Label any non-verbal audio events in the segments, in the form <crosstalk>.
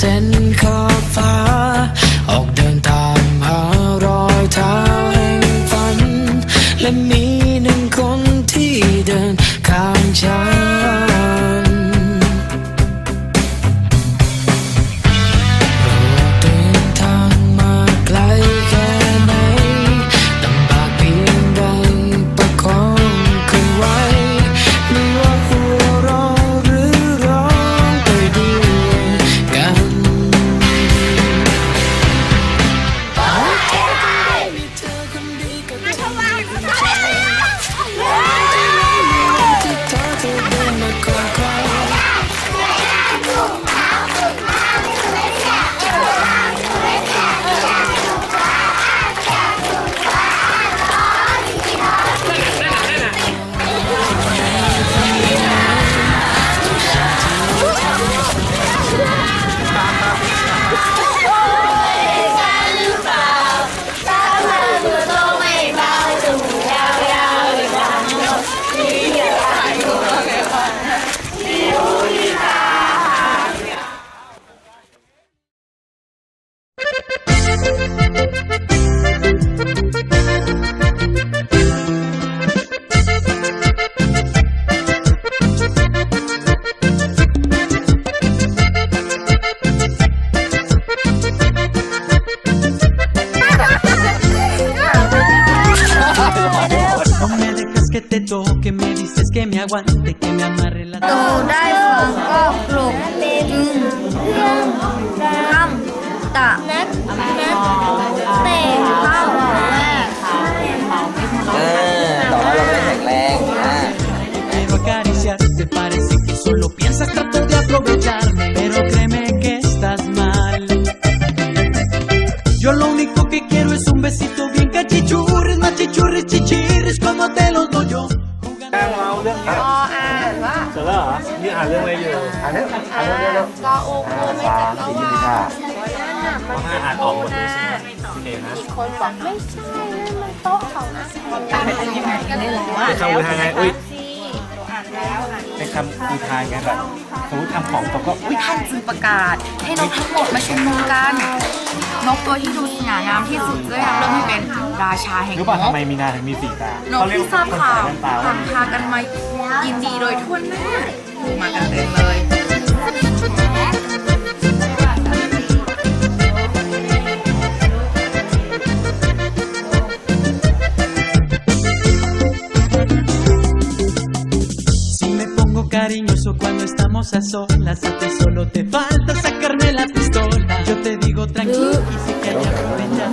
เ <laughs> No me dejas que te toque, me dices que me aguante, que me amarre la acariciarte, parece que solo piensas, trato de aprovecharme, pero créeme que estás mal. Yo lo único que quiero es un besito bien cachichurris, machichurris, chichirris, como te los doy yo. เอาเรื่องนี้ก็อ่านว่าเสร็จแล้วเหรอนี่อ่านเรื่องอะไรอยู่อ่านเร็วอ่านเร็วเร็วเร็วก็โอ้โหไม่จับระว่าข้อห้าอ่านออกหมดเลยใช่ไหมโอเคนะคนบอกไม่ใช่นั่นมันโต๊ะเขานะเป็นยังไงกันนี่แหละว่าเป็นคำอุทานไงอุ้ยอ่านแล้ว อ่านเป็นคำอุทานไงแบบสมมติทำของตกก็อุ้ยท่านจึงประกาศ ให้นกทั้งหมดมาชุมนุมกัน นกตัวที่ดูสง่างามที่สุดก็ยังเริ่มให้เป็นราชาแห่งรู้นป่ะกทำไมมีนาถึงมีสีตานกที่ทราบข่าวคนใส่แว่นตาต่างพากันมายินดีโดยทั่วหน้ามากันเต็มเลย estamos a solas, a ti solo te falta sacarme la pistola. Yo te digo tranquilo y sé que hay que aprovechar.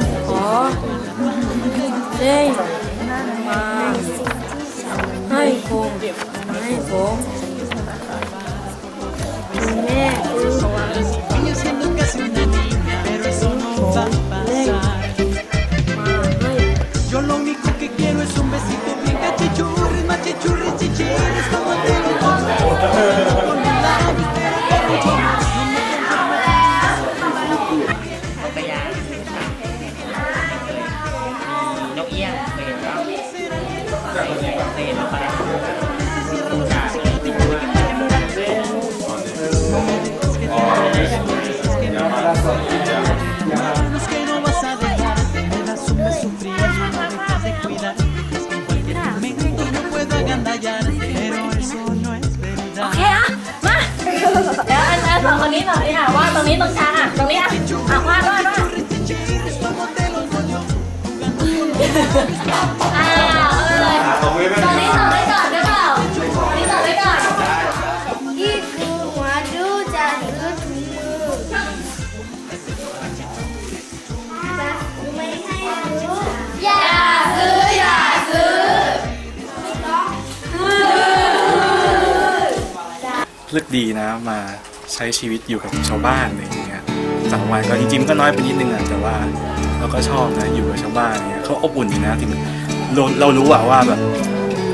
อ่าเอาไปเลยตรงนี้ต่อได้ก่อนได้เปล่าตรงนี้ต่อได้ก่อนนี่คือหัวดูจะซื้อถุงมือไม่ให้ซื้อย่าซื้ออย่าซื้อเลือกดีนะมาใช้ชีวิตอยู่กับชาวบ้านอะไรอย่างเงี้ยสามวันก็จริงๆก็น้อยไปนิดนึงอะแต่ว่าเราก็ชอบนะอยู่กับชาวบ้านเนี่ย เขาอบอุ่นดีนะถึงเราเรารู้อะว่าแบบ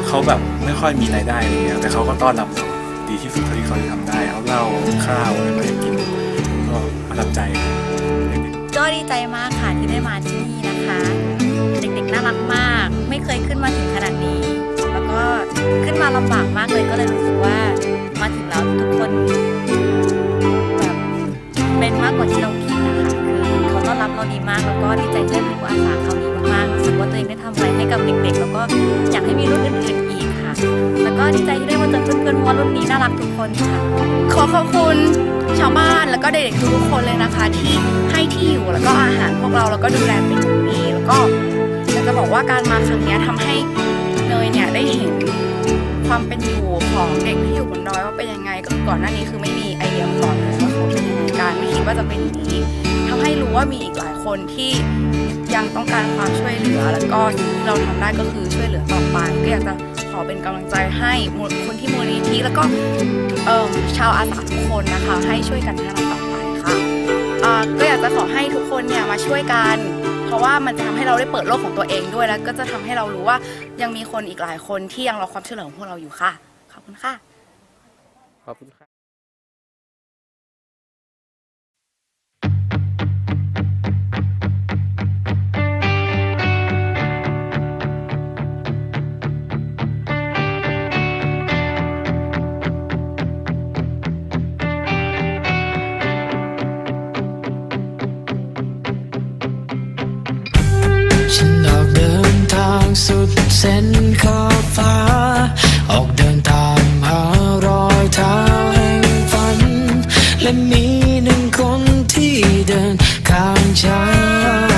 เขาแบบไม่ค่อยมีรายได้อะไรเงี้ยแต่เขาก็ต้อนรับเราดีที่สุดเท่าที่เขาจะทำได้เอาเหล้าข้าวอะไรมาให้กินก็ประทับใจก็ดีใจมากค่ะที่ได้มาที่นี่นะคะ เด็กๆน่ารักมาก ไม่เคยขึ้นมาถึงขนาดนี้ แล้วก็ขึ้นมาลำบากมากเลยก็เลยรู้สึกว่ามาถึงแล้วทุกคนแบบเป็นมากกว่าที่เราคิดนะคะ รับเราดีมาก แล้วก็ดีใจที่ได้รู้อาสาคราวนี้มากๆรู้สึกว่าตัวเองได้ทำอะไรให้กับเด็กๆ แล้วก็อยากให้มีรุ่นอื่นๆอีกค่ะ แล้วก็ดีใจที่ได้มาเจอเพื่อนๆเพราะว่ารุ่นนี้น่ารักทุกคนค่ะ ขอขอบคุณชาวบ้านแล้วก็เด็กๆทุกคนเลยนะคะ ที่ให้ที่อยู่แล้วก็อาหารพวกเราแล้วก็ดูแลเป็นอย่างดีแล้วก็อยากจะบอกว่าการมาครั้งนี้ยทำให้เนยเนี่ยได้เห็นความเป็นอยู่ของเด็กที่อยู่บนดอยว่าเป็นยังไงก็ก่อนหน้านี้คือไม่มีไอเดียมาก่อนเลยว่าเขาเป็นยังไง กัน ไม่คิดว่าจะเป็นอย่างนี้ทำให้รู้ว่ามีอีกหลายคนที่ยังต้องการความช่วยเหลือ แล้วก็สิ่งที่เราทำได้ก็คือช่วยเหลือต่อไปก็อยากจะขอเป็นกำลังใจให้คนที่มูลนิธิแล้วก็เชาวอาสาทุกคนนะคะ ให้ช่วยกันพัฒนาต่อไปค่ะก็อยากจะขอให้ทุกคนเนี่ยมาช่วยกัน เพราะว่ามันจะทำให้เราได้เปิดโลกของตัวเองด้วยแล้วก็จะทำให้เรารู้ว่ายังมีคนอีกหลายคนที่ยังรอความช่วยเหลือของพวกเราอยู่ค่ะขอบคุณค่ะขอบคุณค่ะ สุดเส้นขอบฟ้า ออกเดินตามหารอยเท้าแห่งฝัน และมีหนึ่งคนที่เดินข้างฉัน